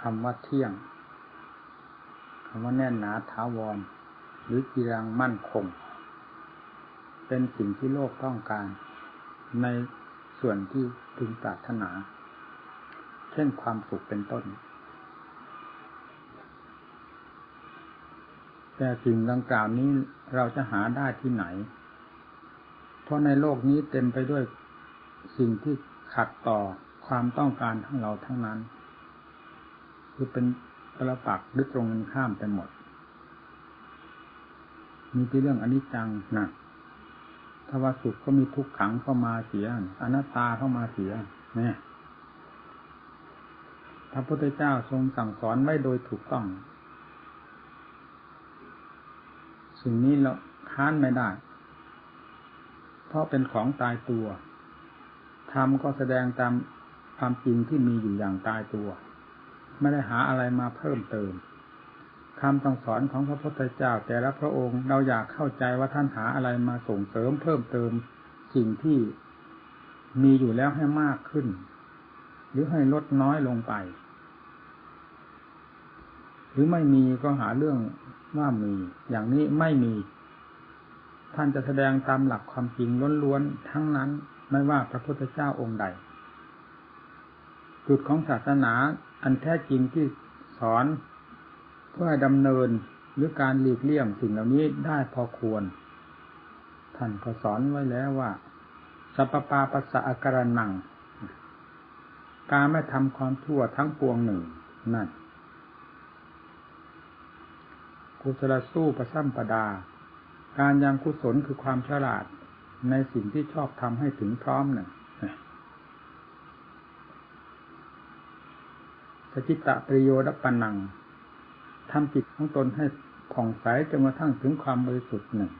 คำว่าเที่ยงคำว่าแน่นหนาทาวร หรือกีรังมั่นคง เป็นสิ่งที่โลกต้องการ ในส่วนที่พึงปรารถนา เช่นความสุขเป็นต้น แต่สิ่งดังกล่าวนี้เราจะหาได้ที่ไหน เพราะในโลกนี้เต็มไปด้วยสิ่งที่ขัดต่อความต้องการทั้งเราทั้งนั้น คือเป็นประปักหรือตรงกันข้ามไปหมด มีที่เรื่องอนิจจังนะถ้าว่าสุขก็มีทุกขังเข้ามาเสียอนัตตาเข้ามาเสียเนี่ยพระพุทธเจ้าทรงสั่งสอนไว้โดยถูกต้อง สิ่งนี้เราค้านไม่ได้ เพราะเป็นของตายตัวธรรมก็แสดงตามความจริงที่มีอยู่อย่างตายตัว ไม่ได้หาอะไรมาเพิ่มเติมคำสั่งสอนของพระพุทธเจ้า แต่ละพระองค์เราอยากเข้าใจว่าท่านหาอะไรมาส่งเสริมเพิ่มเติมสิ่งที่มีอยู่แล้วให้มากขึ้น หรือให้ลดน้อยลงไป หรือไม่มีก็หาเรื่องว่ามี อย่างนี้ไม่มี ท่านจะแสดงตามหลักความจริงล้วนๆทั้งนั้นไม่ว่าพระพุทธเจ้าองค์ใด จุดของศาสนาอันแท้จริงที่สอน เพื่อดำเนินหรือการหลีกเลี่ยงสิ่งเหล่านี้ได้พอควร ท่านก็สอนไว้แล้วว่า สัพปาปัสสะอาการนัง การไม่ทำความทั่วทั้งปวงหนึ่งนั่นกุศลสู้ประซ้ำประดา การยังกุศลคือความฉลาดในสิ่งที่ชอบทำให้ถึงพร้อมหนึ่งส จิตะประโยชน์ปันังทำจิตของตนให้ผ่องใสจนกระทั่งถึงความบริสุทธิ์หนึ่ง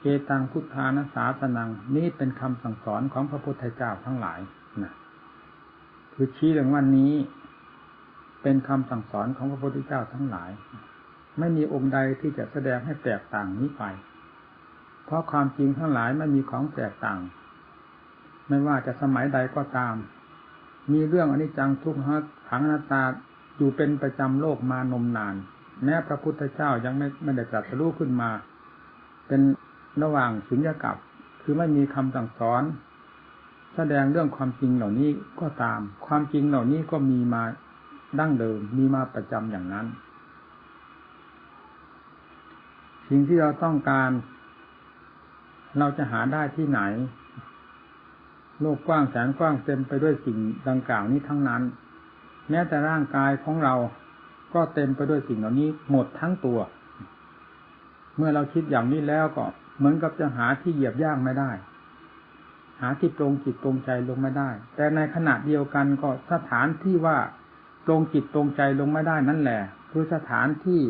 เกตังพุทธานาสาสนังนี่เป็นคำสั่งสอนของพระพุทธเจ้าทั้งหลายนะคือชี้เรื่องวันนี้ เป็นคำสั่งสอนของพระพุทธเจ้าทั้งหลาย ไม่มีองค์ใดที่จะแสดงให้แตกต่างนี้ไป เพราะความจริงทั้งหลายไม่มีของแตกต่าง ไม่ว่าจะสมัยใดก็ตาม มีเรื่องอนิจจังทุกขังขังนาตาอยู่เป็นประจำโลกมานมนาน แม้พระพุทธเจ้ายังไม่ไม่ได้จัดรู้ขึ้นมา เป็นระหว่างสุญญากับ คือไม่มีคำสั่งสอน แสดงเรื่องความจริงเหล่านี้ก็ตาม ความจริงเหล่านี้ก็มีมาดั้งเดิมมีมาประจำอย่างนั้น สิ่งที่เราต้องการ เราจะหาได้ที่ไหน โลกกว้างแสนกว้างเต็มไปด้วยสิ่งดังกล่าวนี้ทั้งนั้น แม้แต่ร่างกายของเราก็เต็มไปด้วยสิ่งเหล่านี้หมดทั้งตัว เมื่อเราคิดอย่างนี้แล้วก็เหมือนกับจะหาที่เหยียบย่างไม่ได้ หาที่ตรงจิตตรงใจลงไม่ได้ แต่ในขณะเดียวกันก็สถานที่ว่าตรงจิตตรงใจลงไม่ได้นั่นแหละคือสถานที่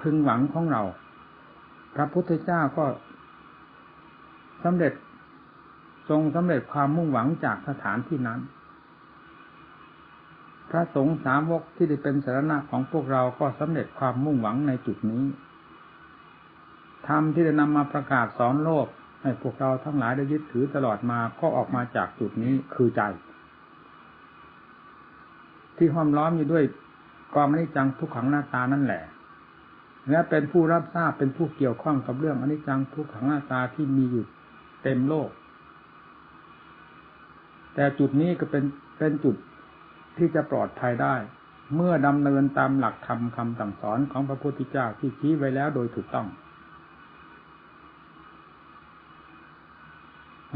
พึงหวังของเรา พระพุทธเจ้าก็สำเร็จ ทรงสำเร็จความมุ่งหวังจากสถานที่นั้น พระสงฆ์สาวกที่ได้เป็นสารณะของพวกเราก็สำเร็จความมุ่งหวังในจุดนี้ธรรมที่ได้นำมาประกาศสอนโลก ให้พวกเราทั้งหลายได้ยึดถือตลอดมาก็ออกมาจากจุดนี้คือใจ ที่ห้อมล้อมอยู่ด้วยกองอนิจจังทุกขังหน้าตานั่นแหละ และเป็นผู้รับทราบเป็นผู้เกี่ยวข้องกับเรื่องอนิจจังทุกขังหน้าตาที่มีอยู่เต็มโลก แต่จุดนี้ก็เป็นเป็นจุดที่จะปลอดภัยได้ เมื่อดำเนินตามหลักธรรมคำสั่งสอนของพระพุทธเจ้าที่ชี้ไว้แล้วโดยถูกต้อง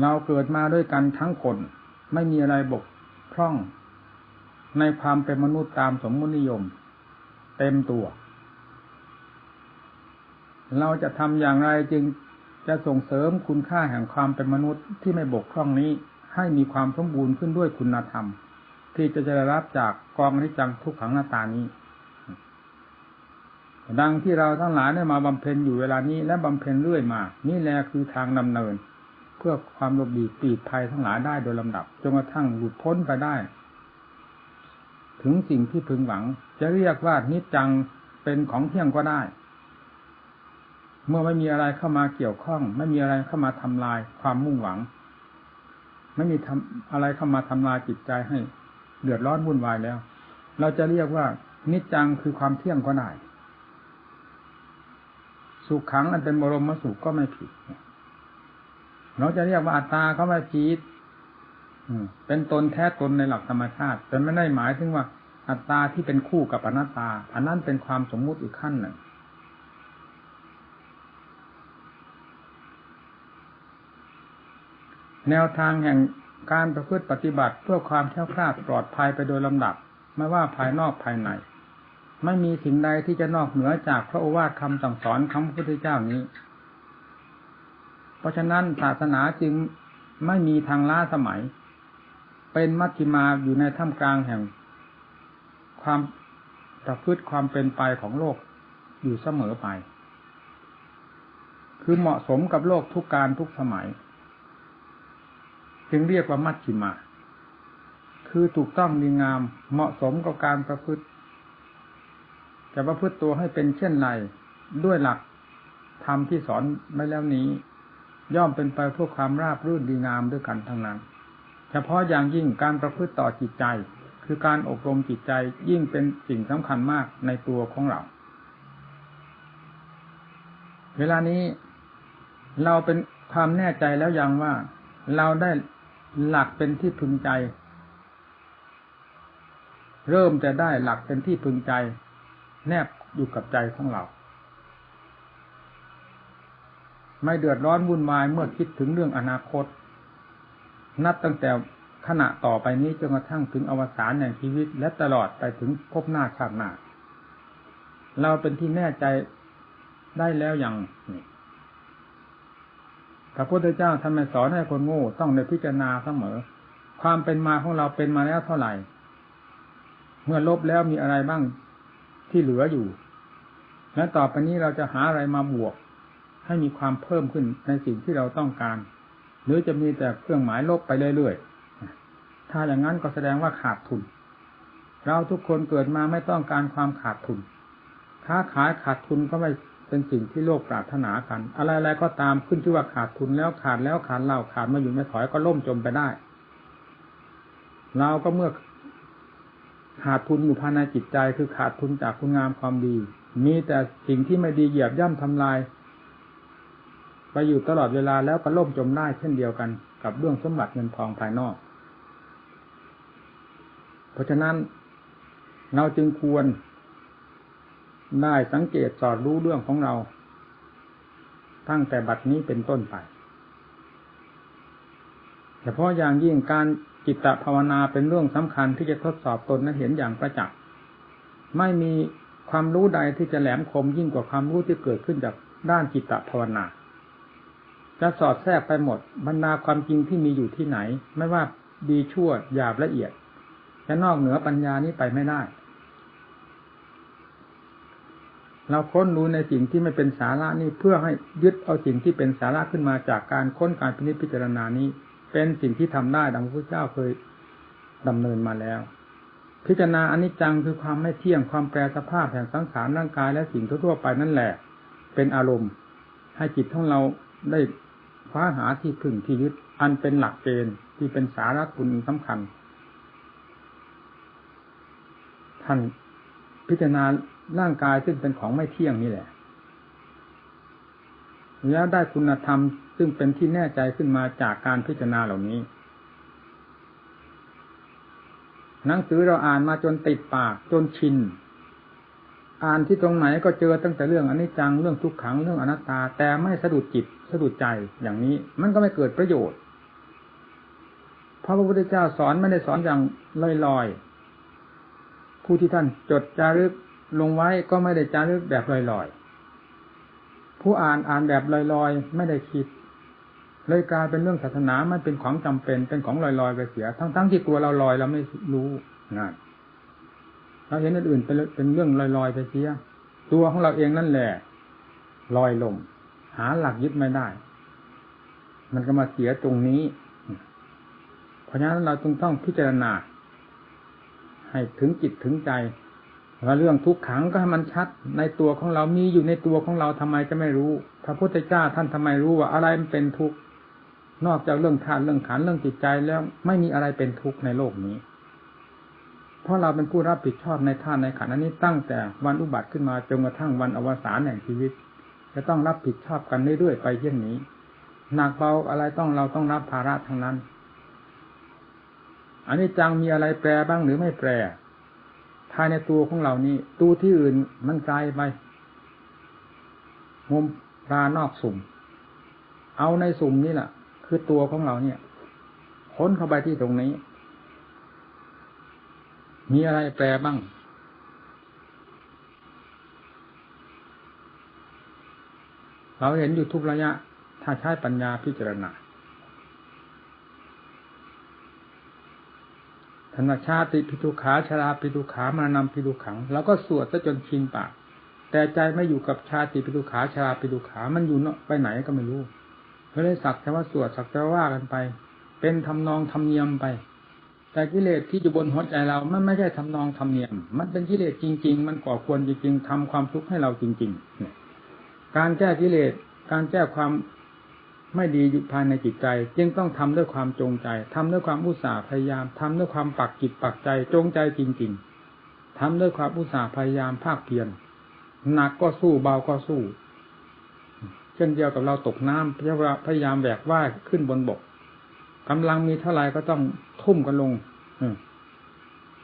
เราเกิดมาด้วยกันทั้งคนไม่มีอะไรบกพร่อง ในความเป็นมนุษย์ตามสมมตินิยม เต็มตัว เราจะทำอย่างไรจึงจะส่งเสริมคุณค่าแห่งความเป็นมนุษย์ที่ไม่บกพร่องนี้ ให้มีความสมบูรณ์ขึ้นด้วยคุณธรรม ที่จะจะได้รับจากกองนิจังทุกขังหน้าตานี้ ดังที่เราทั้งหลายได้มาบำเพ็ญอยู่เวลานี้และบำเพ็ญเรื่อยมา นี่แหละคือทางดำเนิน เพื่อความหลบหลีปีดภัยทั้งหลายได้โดยลำดับจนกระทั่งหลุดพ้นไปได้ ถึงสิ่งที่พึงหวัง จะเรียกว่านิจจังเป็นของเที่ยงก็ได้เมื่อไม่มีอะไรเข้ามาเกี่ยวข้อง ไม่มีอะไรเข้ามาทำลายความมุ่งหวัง ไม่มีทำอะไรเข้ามาทำลายจิตใจให้ เดือดร้อนวุ่นวายแล้ว เราจะเรียกว่า นิจจังคือความเที่ยงก็ได้สุขขังอันเป็นบรมสุขก็ไม่ผิดเราจะเรียกว่าอัตตาก็ไม่ผิดเป็นตนแท้ตนในหลักธรรมชาติแต่ไม่ได้หมายถึงว่าอัตตาที่เป็นคู่กับอนัตตา อันนั้นเป็นความสมมุติอีกขั้นหนึ่ง แนวทางแห่งการประพฤติปฏิบัติเพื่อความแข็งคลาดปลอดภัยไปโดยลำดับ ไม่ว่าภายนอกภายใน ไม่มีสิ่งใดที่จะนอกเหนือจากพระโอวาทคำสั่งสอนคำพุทธเจ้านี้ เพราะฉะนั้นศาสนาจึงไม่มีทางล้าสมัย เป็นมัชฌิมาอยู่ในท่ามกลางแห่ง ความประพฤติความเป็นไปของโลกอยู่เสมอไป คือเหมาะสมกับโลกทุกการทุกสมัย จึงเรียกว่ามัชฌิมา คือถูกต้องดีงามเหมาะสมกับการประพฤติจะประพฤติตัวให้เป็นเช่นไรด้วยหลักธรรมที่สอนไม่แล้วนี้ ย่อมเป็นไปเพื่อความราบรื่นดีงามด้วยกันทั้งนั้น เฉพาะอย่างยิ่งการประพฤติต่อจิตใจ คือการอบรมจิตใจยิ่งเป็นสิ่งสำคัญมากในตัวของเรา เวลานี้เราเป็นความแน่ใจแล้วยังว่า เราได้ หลักเป็นที่พึงใจ เริ่มจะได้หลักเป็นที่พึงใจ แนบอยู่กับใจของเรา ไม่เดือดร้อนวุ่นวายเมื่อคิดถึงเรื่องอนาคต นับตั้งแต่ขณะต่อไปนี้จนกระทั่งถึงอวสานแห่งชีวิต และตลอดไปถึงพบหน้าชาติหน้า เราเป็นที่แน่ใจได้แล้วอย่างนี้ พระพุทธเจ้าทำไมสอนให้คนโง่ต้องในพิจารณาเสมอ ความเป็นมาของเราเป็นมาแล้วเท่าไหร่ เมื่อลบแล้วมีอะไรบ้างที่เหลืออยู่ และต่อไปนี้เราจะหาอะไรมาบวก ให้มีความเพิ่มขึ้นในสิ่งที่เราต้องการ หรือจะมีแต่เครื่องหมายลบไปเรื่อยๆถ้าอย่างนั้นก็แสดงว่าขาดทุน เราทุกคนเกิดมาไม่ต้องการความขาดทุนค้าขายขาดทุนก็ไม่ เป็นสิ่งที่โลกปรารถนากัน อะไรๆก็ตามขึ้นชื่อว่าขาดทุนแล้วขาดแล้วขาดเล่าขาดมาอยู่ไม่ถอยก็ล่มจมไปได้เราก็เมื่อขาดทุนอยู่ภายในจิตใจคือขาดทุนจากคุณงามความดี มีแต่สิ่งที่ไม่ดีเหยียบย่ำทำลาย ไปอยู่ตลอดเวลาแล้วก็ล่มจมได้เช่นเดียวกันกับเรื่องสมบัติเงินทองภายนอก เพราะฉะนั้นเราจึงควร ได้สังเกตสอดรู้เรื่องของเรา ตั้งแต่บัดนี้เป็นต้นไปเฉพาะอย่างยิ่งการจิตตภาวนาเป็นเรื่องสำคัญที่จะทดสอบตนนั้นเห็นอย่างประจักษ์ไม่มีความรู้ใดที่จะแหลมคมยิ่งกว่าความรู้ที่เกิดขึ้นจากด้านจิตตภาวนา จะสอดแทรกไปหมด บรรดาความจริงที่มีอยู่ที่ไหน ไม่ว่าดีชั่วหยาบละเอียดจะนอกเหนือปัญญานี้ไปไม่ได้ เราค้นรู้ในสิ่งที่ไม่เป็นสาระนี่เพื่อให้ยึดเอาสิ่งที่เป็นสาระขึ้นมาจากการค้นการพิพจารณานี้ เป็นสิ่งที่ทำได้ดังพระเจ้าเคยดำเนินมาแล้ว พิจารณาอนิจจังคือความไม่เที่ยงความแปรสภาพแห่งสังขารร่างกายและสิ่งทั่วไปนั่นแหละ เป็นอารมณ์ ให้จิตของเราได้คว้าหาที่พึ่งที่ยึดอันเป็นหลักเกณฑ์ที่เป็นสาระคุณสำคัญท่านพิจารณา ร่างกายซึ่งเป็นของไม่เที่ยงนี่แหละแล้วได้คุณธรรมซึ่งเป็นที่แน่ใจขึ้นมาจากการพิจารณาเหล่านี้ หนังสือเราอ่านมาจนติดปากจนชิน อ่านที่ตรงไหนก็เจอตั้งแต่เรื่องอนิจจังเรื่องทุกขังเรื่องอนัตตา แต่ไม่สะดุดจิตสะดุดใจอย่างนี้ มันก็ไม่เกิดประโยชน์พระพระพุทธเจ้าสอนไม่ได้สอนอย่างลอยๆผู้ที่ท่านจดจารึก ลงไว้ก็ไม่ได้จารึกแบบลอยๆ ผู้อ่านอ่านแบบลอยๆ ไม่ได้คิด เลยกลายเป็นเรื่องศาสนามันเป็นของจำเป็นเป็นของลอยๆไปเสีย ทั้งๆที่ตัวเราลอยเราไม่รู้นั่นเราเห็นอื่นเป็นเป็นเรื่องลอยๆไปเสีย ตัวของเราเองนั่นแหละลอยลมหาหลักยึดไม่ได้ มันก็มาเสียตรงนี้ เพราะฉะนั้นเราต้องต้องพิจารณา ให้ถึงจิตถึงใจ เรื่องทุกขังก็ให้มันชัดในตัวของเรามีอยู่ในตัวของเราทำไมจะไม่รู้ พระพุทธเจ้าท่านทำไมรู้ว่าอะไรมันเป็นทุกข์นอกจากเรื่องธาตุเรื่องขันเรื่องจิตใจแล้วไม่มีอะไรเป็นทุกข์ในโลกนี้ เพราะเราเป็นผู้รับผิดชอบในท่านในขันอันนี้ตั้งแต่วันอุบัติขึ้นมาจนกระทั่งวันอวสานแห่งชีวิต จะต้องรับผิดชอบกันเรื่อยๆไปเช่นนี้หนักเบาอะไรต้องเราต้องรับภาระทั้งนั้นอันนี้จังมีอะไรแปรบ้างหรือไม่แปร ภายในตัวของเรานี้ตัวที่อื่นมันไกลไปมุมรานอกสุ่ม เอาในสุ่มนี่แหละคือตัวของเราเนี่ยค้นเข้าไปที่ตรงนี้ มีอะไรแปลบ้าง เราเห็นอยู่ทุกระยะ ถ้าใช้ปัญญาพิจารณา ธนชาติพิทุขาชราพิทุขามานำพิทุขัง แล้วก็สวดซะจนชินปาก แต่ใจไม่อยู่กับชาติพิทุขาชราพิทุขามันอยู่เนาะไปไหนก็ไม่รู้ก็เลยสักแต่ว่าสวดสักแต่ว่ากันไป เป็นทำนองทำเนียมไป แต่กิเลสที่อยู่บนหัวใจเรา มันไม่ใช่ทำนองทำเนียม มันเป็นกิเลสจริง ๆ มันก่อควรจริงๆทำความทุกข์ให้เราจริง ๆ การแก้กิเลสการแก้ความ ไม่ดีอยู่ภายในจิตใจ จึงต้องทำด้วยความจงใจทำด้วยความอุตสาห์พยายามทำด้วยความปักจิตปักใจจงใจจริง ๆทำด้วยความอุตสาห์พยายามภาคเพียรหนักก็สู้เบาก็สู้ เช่นเดียวกับเราตกน้ำพยายามแบกว่ายขึ้นบนบกกำลังมีเท่าไรก็ต้องทุ่มกันลง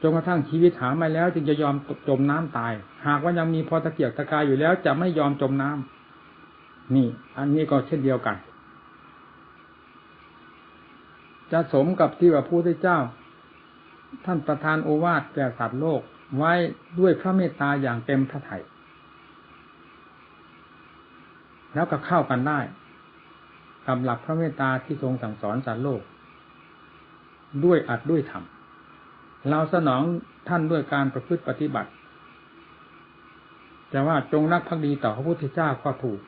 จนกระทั่งชีวิตหาไม่แล้ว จึงจะยอมจมน้ำตาย หากว่ายังมีพอตะเกียกตะกายอยู่แล้ว จะไม่ยอมจมน้ำนี่ อันนี้ก็เช่นเดียวกัน จะสมกับที่ว่าพระพุทธเจ้า ท่านประทานโอวาทแก่สัตว์โลกไว้ด้วยพระเมตตาอย่างเต็มพระทัยแล้วก็เข้ากันได้กับหลักพระเมตตาที่ทรงสั่งสอนสารโลก ด้วยอัดด้วยธรรมเราสนองท่านด้วยการประพฤติปฏิบัติแต่ว่าจงรักภักดีต่อพระพุทธเจ้าก็ถูก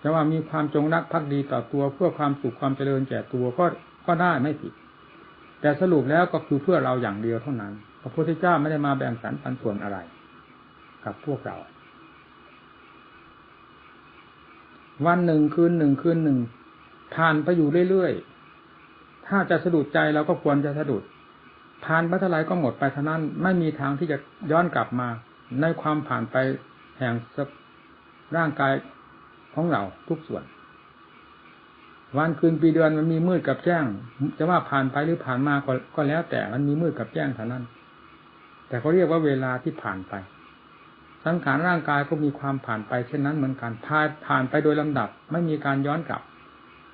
แต่ว่ามีความจงรักภักดีต่อตัวเพื่อความสุขความเจริญแก่ตัวก็ ก็ได้ไม่ผิด แต่สรุปแล้วก็คือเพื่อเราอย่างเดียวเท่านั้น พระพุทธเจ้าไม่ได้มาแบ่งสรรปันส่วนอะไร กับพวกเรา วันหนึ่งคืนหนึ่งคืนหนึ่งผ่านไปอยู่เรื่อยๆ ถ้าจะสะดุดใจเราก็ควรจะสะดุดผ่านไปเท่าไรก็หมดไปเท่านั้น ไม่มีทางที่จะย้อนกลับมา ในความผ่านไปแห่งร่างกายของเราทุกส่วน วันคืนปีเดือนมันมีมืดกับแจ้ง จะว่าผ่านไปหรือผ่านมาก็ก็แล้ว แต่มันมีมืดกับแจ้งเท่านั้น แต่เขาเรียกว่าเวลาที่ผ่านไป สังขารร่างกายก็มีความผ่านไปเช่นนั้นเหมือนกันผ่านผ่านไปโดยลำดับ ไม่มีการย้อนกลับ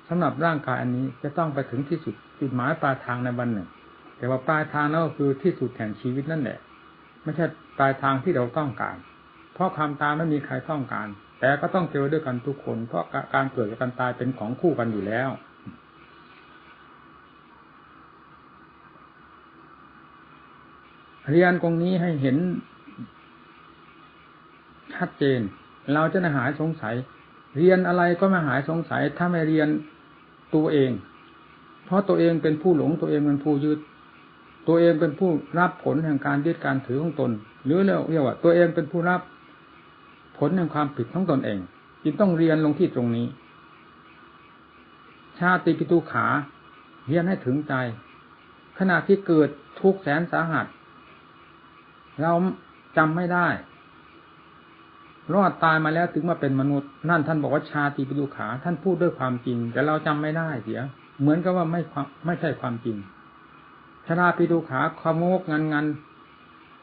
สำหรับร่างกายอันนี้จะต้องไปถึงที่สุดจุดหมายปลายทางในวันหนึ่ง แต่ว่าปลายทางนั่นก็คือที่สุดแห่งชีวิตนั่นแหละ ไม่ใช่ปลายทางที่เราต้องการ เพราะความตายไม่มีใครต้องการ แต่ก็ต้องเจอด้วยกันทุกคน เพราะการเกิดกับการตายเป็นของคู่กันอยู่แล้ว เรียนตรงนี้ให้เห็นชัดเจน เราจะหายสงสัย เรียนอะไรก็ไม่หายสงสัย ถ้าไม่เรียนตัวเอง เพราะตัวเองเป็นผู้หลงตัวเองเป็นผู้ยึดตัวเองเป็นผู้รับผลแห่งการยึดการถือของตน หรือเรียกว่าตัวเองเป็นผู้รับ ผลแห่งความผิดของตนเอง จึงต้องเรียนลงที่ตรงนี้ ชาติปิตุขาเรียนให้ถึงใจ ขณะที่เกิดทุกแสนสาหัส เราจำไม่ได้รอดตายมาแล้วถึงมาเป็นมนุษย์ นั่นท่านบอกว่าชาติปิดุขา ท่านพูดด้วยความจริง แต่เราจำไม่ได้เสีย เหมือนกับว่าไม่ไม่ใช่ความจริงชาปิดุขาขโมกงันงัน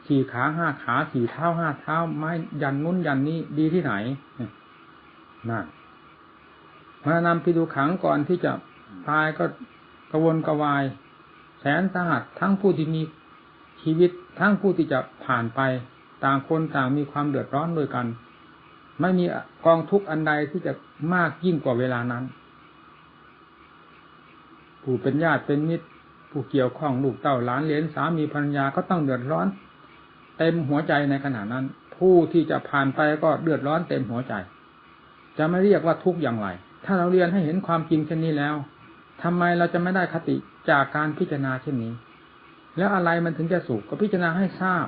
สี่ขาห้าขาสี่เท้าห้าเท้าไม้ยันนู้นยันนี้ดีที่ไหนนั่นมานำปิดุขังก่อนที่จะตายก็กระวนกระวาย แสนสาหัสทั้งผู้ที่มีชีวิตทั้งผู้ที่จะผ่านไป ต่างคนต่างมีความเดือดร้อนด้วยกัน ไม่มีกองทุกข์อันใดที่จะมากยิ่งกว่าเวลานั้น ผู้เป็นญาติเป็นมิตรผู้เกี่ยวข้องลูกเต้าหลานเลี้ยงสามีภรรยาก็ต้องเดือดร้อน เต็มหัวใจในขณะนั้น ผู้ที่จะผ่านไปก็เดือดร้อนเต็มหัวใจ จะไม่เรียกว่าทุกข์อย่างไร ถ้าเราเรียนให้เห็นความจริงเช่นนี้แล้วทำไมเราจะไม่ได้คติจากการพิจารณาเช่นนี้ แล้วอะไรมันถึงจะสุขก็พิจารณาให้ทราบ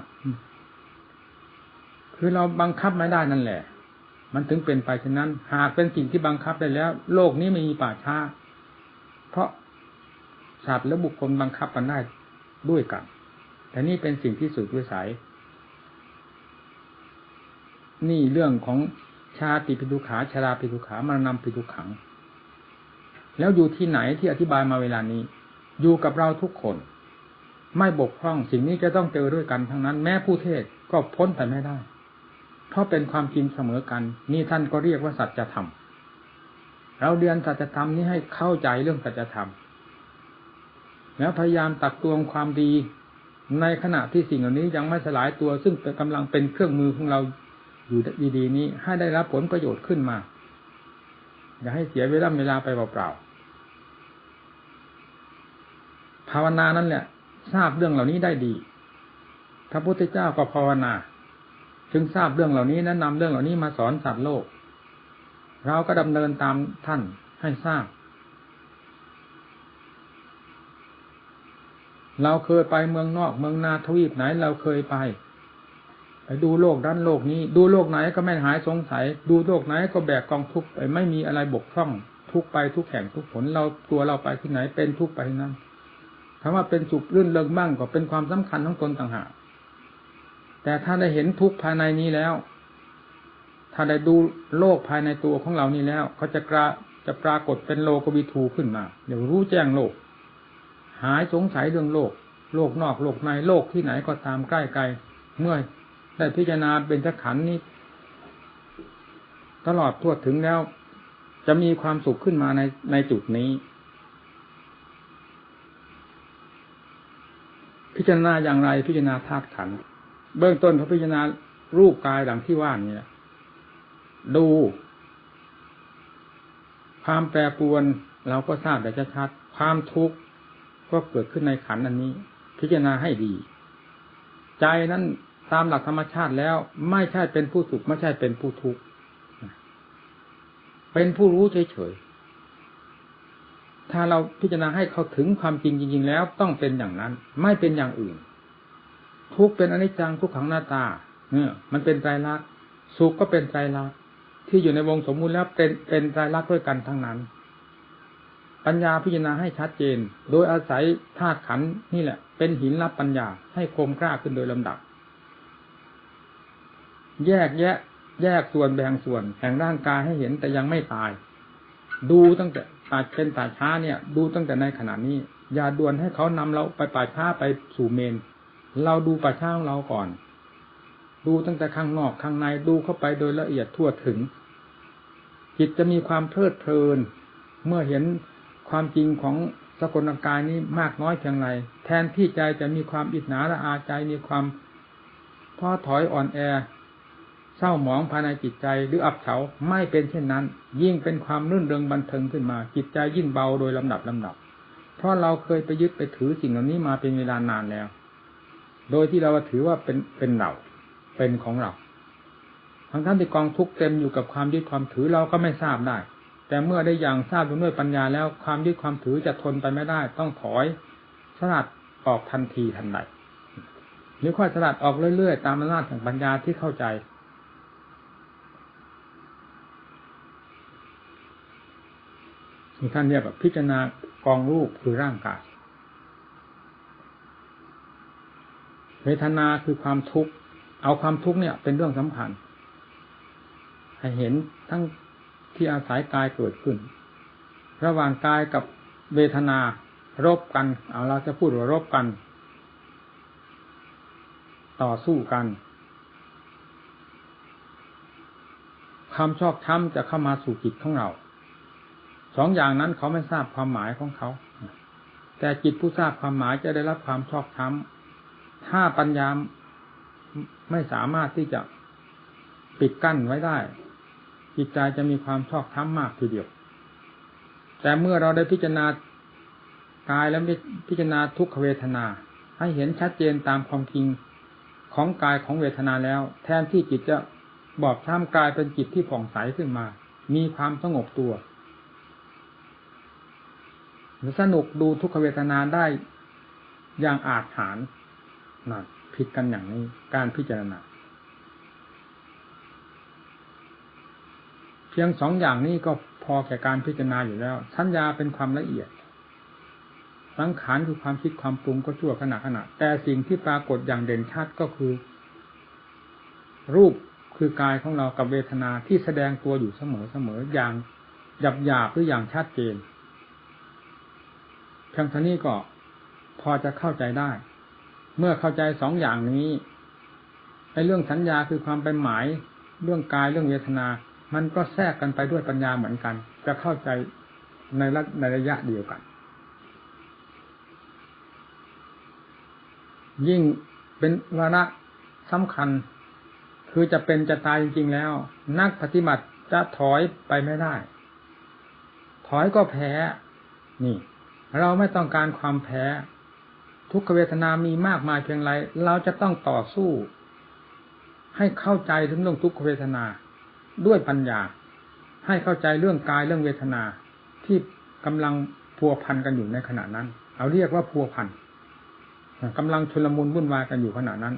คือเราบังคับไม่ได้นั่นแหละ มันถึงเป็นไปเช่นนั้น หากเป็นสิ่งที่บังคับได้แล้ว โลกนี้ไม่มีป่าช้าเพราะสัตว์และบุคคลบังคับกันได้ด้วยกันแแต่นี่เป็นสิ่งที่สุดวิสัย นี่เรื่องของชาติปิทุขาชาราปิทุขามานำปิทุขัง แล้วอยู่ที่ไหนที่อธิบายมาเวลานี้ อยู่กับเราทุกคน ไม่บกพร่องสิ่งนี้จะต้องเจอด้วยกันทั้งนั้น แม้ผู้เทศก็พ้นไปไม่ได้ เพราะเป็นความจริงเสมอกัน นี่ท่านก็เรียกว่าสัจธรรมเราเรียนสัจธรรมนี้ให้เข้าใจเรื่องสัจธรรม แล้วพยายามตักตวงความดีในขณะที่สิ่งเหล่านี้ยังไม่สลายตัวซึ่งกำลังเป็นเครื่องมือของเรา อยู่ดีๆนี้ให้ได้รับผลประโยชน์ขึ้นมา อย่าให้เสียเวลาเวลาไปเปล่าๆภาวนานั่นแหละ ทราบเรื่องเหล่านี้ได้ดี พระพุทธเจ้าก็ภาวนา จึงทราบเรื่องเหล่านี้แนะนำเรื่องเหล่านี้มาสอนสัตว์โลก เราก็ดำเนินตามท่านให้ทราบ เราเคยไปเมืองนอกเมืองนาทวีปไหนเราเคยไป ดูโลกด้านโลกนี้ ดูโลกไหนก็ไม่หายสงสัย ดูโลกไหนก็แบกกองทุกข์ไปไม่มีอะไรบกพร่อง ทุกไปทุกแห่งทุกผลเราตัวเราไปที่ไหนเป็นทุกไปที่นั้นคำว่าเป็นสุขรื่นเริงบ้างก็เป็นความสำคัญของตนต่างหากแต่ถ้าได้เห็นทุกภายในนี้แล้ว ถ้าได้ดูโลกภายในตัวของเรานี้แล้วเขาจะกระจะปรากฏเป็นโลกวิทูขึ้นมา เดี๋ยวรู้แจ้งโลก หายสงสัยเรื่องโลก โลกนอกโลกในโลกที่ไหนก็ตามใกล้ไกลเมื่อ ได้พิจารณาเป็นจักขันนี้ ตลอดทั่วถึงแล้ว จะมีความสุขขึ้นมาในในจุดนี้ พิจารณาอย่างไรพิจารณาธาตุขัน เบื้องต้นเขาพิจารณารูปกายดังที่ว่านี่ดู ความแปรปรวนเราก็ทราบแต่ชัดๆความทุกข์ก็เกิดขึ้นในขันอันนี้ พิจารณาให้ดี ใจนั้น ตามหลักธรรมชาติแล้วไม่ใช่เป็นผู้สุขไม่ใช่เป็นผู้ทุกข์เป็นผู้รู้เฉยๆถ้าเราพิจารณาให้เขาถึงความจริงจริง ๆ แล้วต้องเป็นอย่างนั้น ไม่เป็นอย่างอื่น ทุกเป็นอนิจจังทุกขังหน้าตาเนี่ยมันเป็นไตรลักสุขก็เป็นไตรลักที่อยู่ในวงสมมุติแล้วเป็นเป็นไตรลักด้วยกันทั้งนั้น ปัญญาพิจารณาให้ชัดเจน โดยอาศัยธาตุขันนี่แหละ เป็นหินรับปัญญาให้คมกล้าขึ้นโดยลำดับ แยกแยะ แยกส่วนแบ่งส่วนแห่งร่างกายให้เห็นแต่ยังไม่ตาย ดูตั้งแต่ตาเป็นป่าช้าเนี่ย ดูตั้งแต่ในขณะนี้ อย่าด่วนให้เขานำเราไปป่าช้าไปสู่เมน เราดูป่าช้าของเราก่อน ดูตั้งแต่ข้างนอกข้างในดูเข้าไปโดยละเอียดทั่วถึง จิตจะมีความเพลิดเพลิน เมื่อเห็นความจริงของสกลกายนี้มากน้อยเพียงไรแทนที่ใจจะมีความอิจฉาละอาใจมีความท้อถอยอ่อนแอ เศร้าหมองภายในจิตใจหรืออับเฉาไม่เป็นเช่นนั้น ยิ่งเป็นความรื่นเริงบันเทิงขึ้นมา จิตใจยิ่งเบาโดยลำดับลำดับ เพราะเราเคยไปยึดไปถือสิ่งเหล่านี้มาเป็นเวลานานแล้ว โดยที่เราถือว่าเป็นเป็นเราเป็นของเราทั้งท่านที่กองทุกเต็มอยู่กับความยึดความถือเราก็ไม่ทราบได้ แต่เมื่อได้อย่างทราบด้วยปัญญาแล้วความยึดความถือจะทนไปไม่ได้ ต้องถอยสลัดออกทันทีทันใดหรือค่อยสลัดออกเรื่อยๆ ตามอำนาจแห่งปัญญาที่เข้าใจ ท่านเรียกว่าพิจารณากองรูปคือร่างกายเวทนาคือความทุกข์ เอาความทุกข์เนี่ย เป็นเรื่องสำคัญ ให้เห็นทั้งที่อาศัยกายเกิดขึ้น ระหว่างกายกับเวทนารบกัน เอาเราจะพูดว่ารบกัน ต่อสู้กันความชอบช้ำจะเข้ามาสู่จิตของเรา สองอย่างนั้นเขาไม่ทราบความหมายของเขา แต่จิตผู้ทราบความหมายจะได้รับความชอบธรรมถ้าปัญญาไม่สามารถที่จะปิดกั้นไว้ได้ จิตใจจะมีความชอบธรรมมากทีเดียว แต่เมื่อเราได้พิจารณากายและพิจารณาทุกขเวทนา ให้เห็นชัดเจนตามความจริงของกายของเวทนาแล้ว แทนที่จิตจะบอบช้ำกลายเป็นจิตที่ผ่องใสขึ้นมา มีความสงบตัว สนุกดูทุกขเวทนาได้อย่างอาจหารนะผิดกันอย่างนี้การพิจารณา เพียงสองอย่างนี้ก็พอแก่การพิจารณาอยู่แล้ว สัญญาเป็นความละเอียด สังขารคือความคิดความปรุงก็ชั่วขณะขณะ แต่สิ่งที่ปรากฏอย่างเด่นชัดก็คือ รูปคือกายของเรากับเวทนาที่แสดงตัวอยู่เสมอเสมออย่างหยาบหยาบหรืออย่างชัดเจน พียงเท่านี้ก็พอจะเข้าใจได้ เมื่อเข้าใจสองอย่างนี้ในเรื่องสัญญาคือความเป็นหมาย เรื่องกายเรื่องเวทนา มันก็แทรกกันไปด้วยปัญญาเหมือนกัน จะเข้าใจในระในระยะเดียวกัน ยิ่งเป็นวาระสำคัญ คือจะเป็นจะตายจริง ๆ แล้ว นักปฏิบัติจะถอยไปไม่ได้ ถอยก็แพ้ นี่ เราไม่ต้องการความแพ้ ทุกขเวทนามีมากมายเพียงไร เราจะต้องต่อสู้ ให้เข้าใจถึงเรื่องทุกขเวทนาด้วยปัญญา ให้เข้าใจเรื่องกายเรื่องเวทนาที่กำลังพัวพันกันอยู่ในขณะนั้น เอาเรียกว่าพัวพันกำลังชุลมุนวุ่นวายกันอยู่ขณะนั้น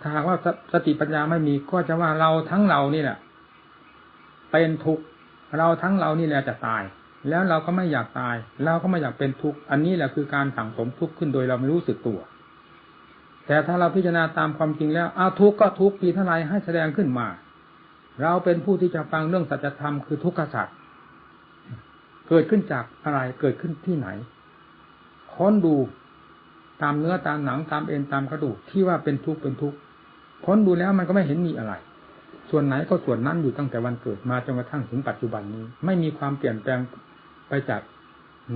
ถ้าหากว่าสติปัญญาไม่มีก็จะว่าเราทั้งเรานี่แหละเป็นทุกข์เราทั้งเรานี่แหละจะตาย แล้วเราก็ไม่อยากตาย เราก็ไม่อยากเป็นทุกข์ อันนี้แหละคือการสั่งสมทุกข์ขึ้นโดยเราไม่รู้สึกตัว แต่ถ้าเราพิจารณาตามความจริงแล้วเอาทุกข์ก็ทุกข์ปีเท่าไรให้แสดงขึ้นมา เราเป็นผู้ที่จะฟังเรื่องสัจธรรมคือทุกขสัจเกิดขึ้นจากอะไรเกิดขึ้นที่ไหน ค้นดูตามเนื้อตามหนังตามเอ็นตามกระดูกที่ว่าเป็นทุกข์เป็นทุกข์ค้นดูแล้วมันก็ไม่เห็นมีอะไร ส่วนไหนก็ส่วนนั้นอยู่ตั้งแต่วันเกิดมาจนกระทั่งถึงปัจจุบันนี้ ไม่มีความเปลี่ยนแปลง ไปจาก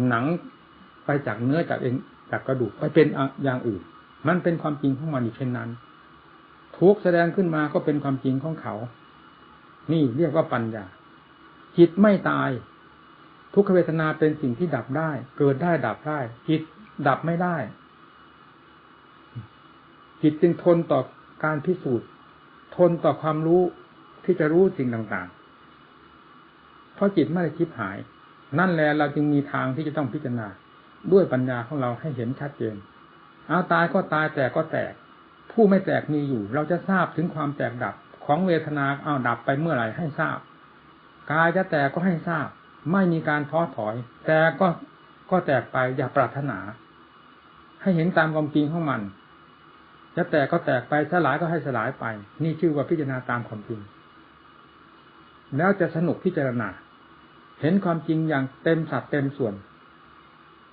หนังไปจากเนื้อจากเอ็นจากกระดูกไปเป็นอย่างอื่น มันเป็นความจริงของมันอยู่เช่นนั้น ทุกแสดงขึ้นมาก็เป็นความจริงของเขา นี่เรียกว่าปัญญา จิตไม่ตาย ทุกขเวทนาเป็นสิ่งที่ดับได้ เกิดได้ดับได้ จิตดับไม่ได้ จิตจึงทนต่อการพิสูจน์ ทนต่อความรู้ที่จะรู้สิ่งต่างๆ เพราะจิตไม่ได้คิดหาย นั่นแหละเราจึงมีทางที่จะต้องพิจารณาด้วยปัญญาของเราให้เห็นชัดเจน เอาตายก็ตายแตกก็แตก ผู้ไม่แตกมีอยู่ เราจะทราบถึงความแตกดับของเวทนาเอาดับไปเมื่อไหร่ให้ทราบกายจะแตกก็ให้ทราบ ไม่มีการท้อถอย แต่ก็ก็แตกไปอย่าปรารถนา ให้เห็นตามความจริงของมัน จะแตกก็แตกไปสลายก็ให้สลายไป นี่ชื่อว่าพิจารณาตามความจริงแล้วจะสนุกพิจารณา เห็นความจริงอย่างเต็มสัดเต็มส่วน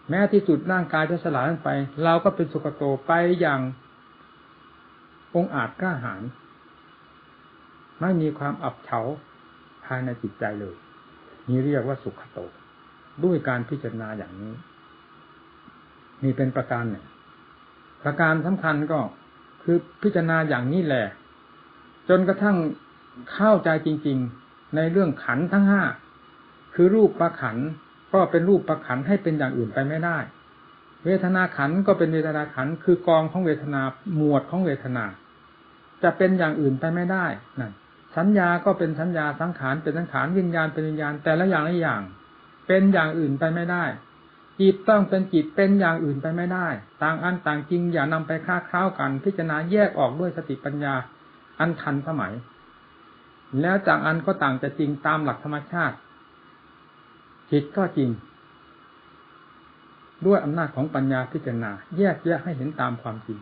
แม้ที่สุดร่างกายจะสลายไป เราก็เป็นสุกโตไปอย่างองอาจกล้าหาญไม่มีความอับเฉาภายในจิตใจเลยนี่เรียกว่าสุขโต ด้วยการพิจารณาอย่างนี้นี่เป็นประการหนึ่งประการสำคัญก็คือพิจารณาอย่างนี้แหละ จนกระทั่งเข้าใจจริง ๆ ในเรื่องขันทั้งห้า คือรูปประขันก็เป็นรูปประขันให้เป็นอย่างอื่นไปไม่ได้ เวทนาขันก็เป็นเวทนาขันคือกองของเวทนาหมวดของเวทนา จะเป็นอย่างอื่นไปไม่ได้นั่นสัญญาก็เป็นสัญญาสังขารเป็นสังขารวิญญาณเป็นวิญญาณแต่ละอย่างละอย่าง เป็นอย่างอื่นไปไม่ได้จิตต้องเป็นจิตเป็นอย่างอื่นไปไม่ได้ ต่างอันต่างจริงอย่านำไปค้าคล้ากัน พิจารณาแยกออกด้วยสติปัญญาอันทันสมัย แล้วจากอันก็ต่างแต่จริงตามหลักธรรมชาติ จิตก็จริง ด้วยอำนาจของปัญญาพิจารณา แยกแยกให้เห็นตามความจริง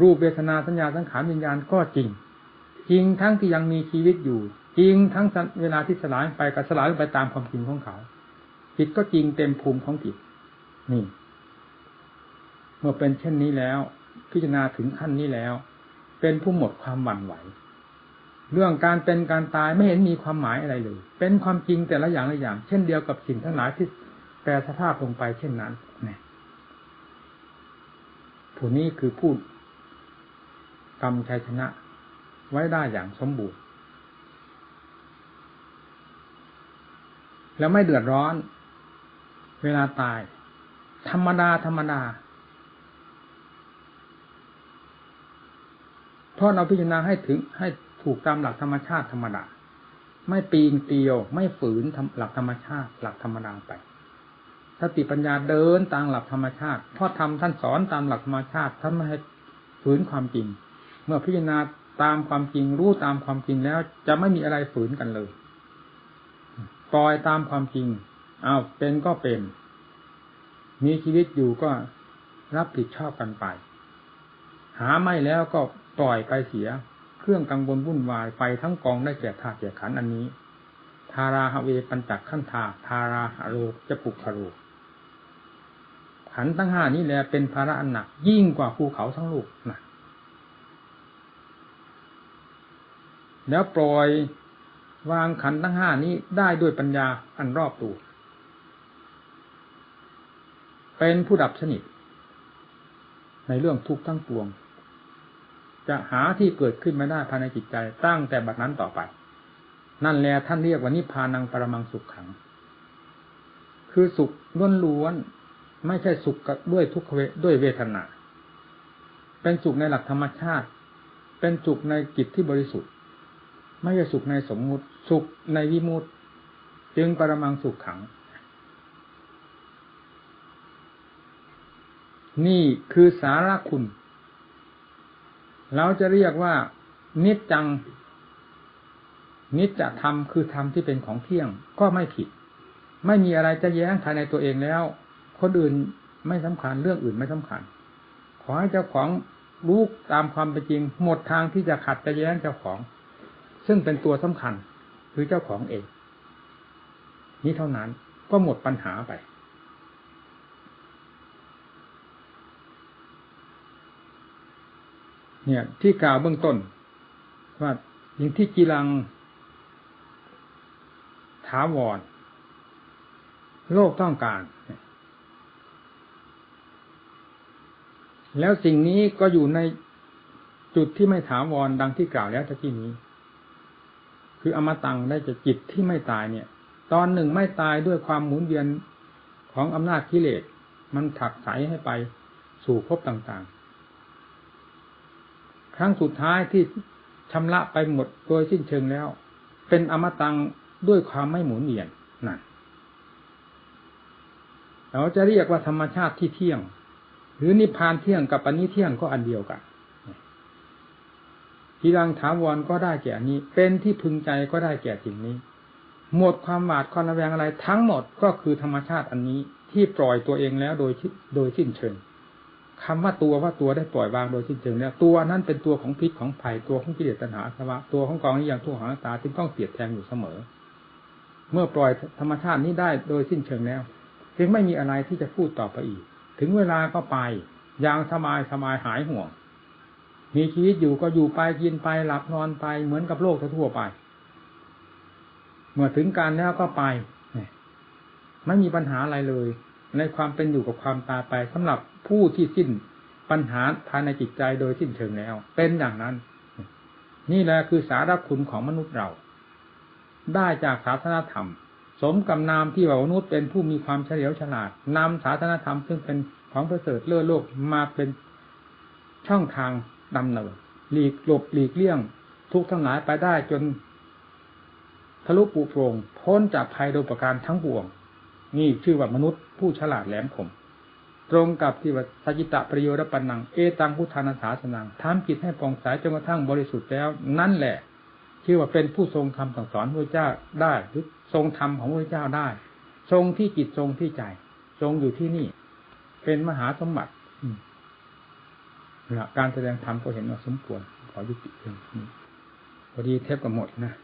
รูปเวทนาสัญญาสังขารวิญญาณก็จริง จริงทั้งที่ยังมีชีวิตอยู่ จริงทั้งเวลาที่สลายไปก็สลายไปตามความจริงของเขาจิตก็จริงเต็มภูมิของจิตนี่ เมื่อเป็นเช่นนี้แล้ว พิจารณาถึงขั้นนี้แล้ว เป็นผู้หมดความหวั่นไหว เรื่องการเป็นการตายไม่เห็นมีความหมายอะไรเลย เป็นความจริงแต่ละอย่างละอย่าง เช่นเดียวกับสิ่งทั้งหลายที่แปรสภาพลงไปเช่นนั้นนี่ผู้นี้คือผู้กรรมชัยชนะ ไว้ได้อย่างสมบูรณ์ แล้วไม่เดือดร้อน เวลาตาย ธรรมดา ธรรมดาเพราะเราพิจารณาให้ถึงให้ ถูกตามหลักธรรมชาติธรรมดาไม่ปีนเตียว ไม่ฝืนหลักธรรมชาติหลักธรรมดาไปสติปัญญาเดินตามหลักธรรมชาติเพราะทำท่านสอนตามหลักธรรมชาติท่านไม่ให้ฝืนความจริง เมื่อพิจารณาตามความจริงรู้ตามความจริงแล้ว จะไม่มีอะไรฝืนกันเลยปล่อยตามความจริงเอาเป็นก็เป็น มีชีวิตอยู่ก็รับผิดชอบกันไป หาไม่แล้วก็ปล่อยไปเสีย รื่องกังวลวุ่นวายไปทั้งกองได้แก่ธาตุแก่ขันอันนี้ ทาราฮเวปัญจักขันธาทาราหโรจะปุกขโรขันทั้งห้านี้แหละเป็นภาระอันหนัก ยิ่งกว่าภูเขาทั้งลูกนะแล้วปล่อยวางขันทั้งห้านี้ได้ด้วยปัญญาอันรอบตัวเป็นผู้ดับสนิทในเรื่องทุกข์ทั้งปวง จะหาที่เกิดขึ้นไม่ได้ภายในจิตใจตั้งแต่บัดนั้นต่อไป นั่นแหละท่านเรียกว่านิพพานังปรมังสุขขัง คือสุขล้วนๆไม่ใช่สุขด้วยทุกขเวด้วยเวทนา เป็นสุขในหลักธรรมชาติ เป็นสุขในจิตที่บริสุทธิ์ ไม่ใช่สุขในสมมุติ สุขในวิมุตติจึงปรมังสุขขัง นี่คือสาระคุณ เราจะเรียกว่า นิจจัง นิจจะทำคือธรรมที่เป็นของเที่ยง ก็ไม่ผิด ไม่มีอะไรจะแย้งภายในตัวเองแล้ว คนอื่นไม่สำคัญเรื่องอื่นไม่สำคัญ ขอให้เจ้าของรู้ตามความเป็นจริง หมดทางที่จะขัดจะแย้งเจ้าของ ซึ่งเป็นตัวสำคัญ คือเจ้าของเอง นี้เท่านั้นก็หมดปัญหาไป เนี่ย ที่กล่าวเบื้องต้น ว่าอย่างที่กีรังถาวรโลกต้องการ แล้วสิ่งนี้ก็อยู่ในจุดที่ไม่ถาวรดังที่กล่าวแล้วตะกี้นี้ คืออมตังได้จะจิตที่ไม่ตายเนี่ย ตอนหนึ่งไม่ตายด้วยความหมุนเวียนของอำนาจกิเลส มันถักใสให้ไปสู่ภพต่างๆ ครั้งสุดท้ายที่ชำระไปหมดโดยสิ้นเชิงแล้ว เป็นอมตังด้วยความไม่หมุนเวียนนั่นเราจะเรียกว่าธรรมชาติที่เที่ยง หรือนิพพานเที่ยงกับอันนี้เที่ยงก็อันเดียวกันทีรังถาวรก็ได้แก่นี้ เป็นที่พึงใจก็ได้แก่สิ่งนี้ หมดความหวาดความระแวงอะไรทั้งหมดก็คือธรรมชาติอันนี้ที่ปล่อยตัวเองแล้วโดยโดยสิ้นเชิง คำว่าตัวว่าตัวได้ปล่อยวางโดยสิ้นเชิงแล้วตัวนั้นเป็นตัวของพิษของภัยตัวของกิเลสตัณหาสวะตัวของกองนี้อย่างทั่วหางตาจึงต้องเสียดแทงอยู่เสมอ เมื่อปล่อยธรรมชาตินี้ได้โดยสิ้นเชิงแล้วจึงไม่มีอะไรที่จะพูดต่อไปอีก ถึงเวลาก็ไปอย่างสบายสบายหายห่วง มีชีวิตอยู่ก็อยู่ไปกินไปหลับนอนไปเหมือนกับโลกทั่วไป เมื่อถึงการแล้วก็ไปไม่มีปัญหาอะไรเลย ในความเป็นอยู่กับความตายไปสำหรับผู้ที่สิ้นปัญหาภายในจิตใจโดยสิ้นเชิงแล้ว เป็นอย่างนั้น นี่แหละคือสาระคุณของมนุษย์เรา ได้จากศาสนาธรรม สมกับนามที่ว่ามนุษย์เป็นผู้มีความเฉลียวฉลาดนำศาสนาธรรม ซึ่งเป็นของประเสริฐเลื่อโลกมาเป็นช่องทางดำเนินหลีกหลบหลีกเลี่ยง ทุกทั้งหลายไปได้จนทะลุปุโปรงพ้นจากภัยโดยประการทั้งปวง นี่ชื่อว่ามนุษย์ผู้ฉลาดแหลมคมตรงกับที่ว่าสัจิตะประโยชน์ปัญญัง เอตังพุทธานาสาสนังทำจิตให้ปองสายจนกระทั่งบริสุทธิ์แล้ว นั่นแหละชื่อว่าเป็นผู้ทรงคำสั่งสอนพระเจ้าได้หรือทรงธรรมของพระเจ้าได้ ทรงที่จิตทรงที่ใจ ทรงอยู่ที่นี่ เป็นมหาสมบัติการแสดงธรรมก็เห็นว่าสมควรขอยุติเพียงนี้พอดีเทปก็หมดนะ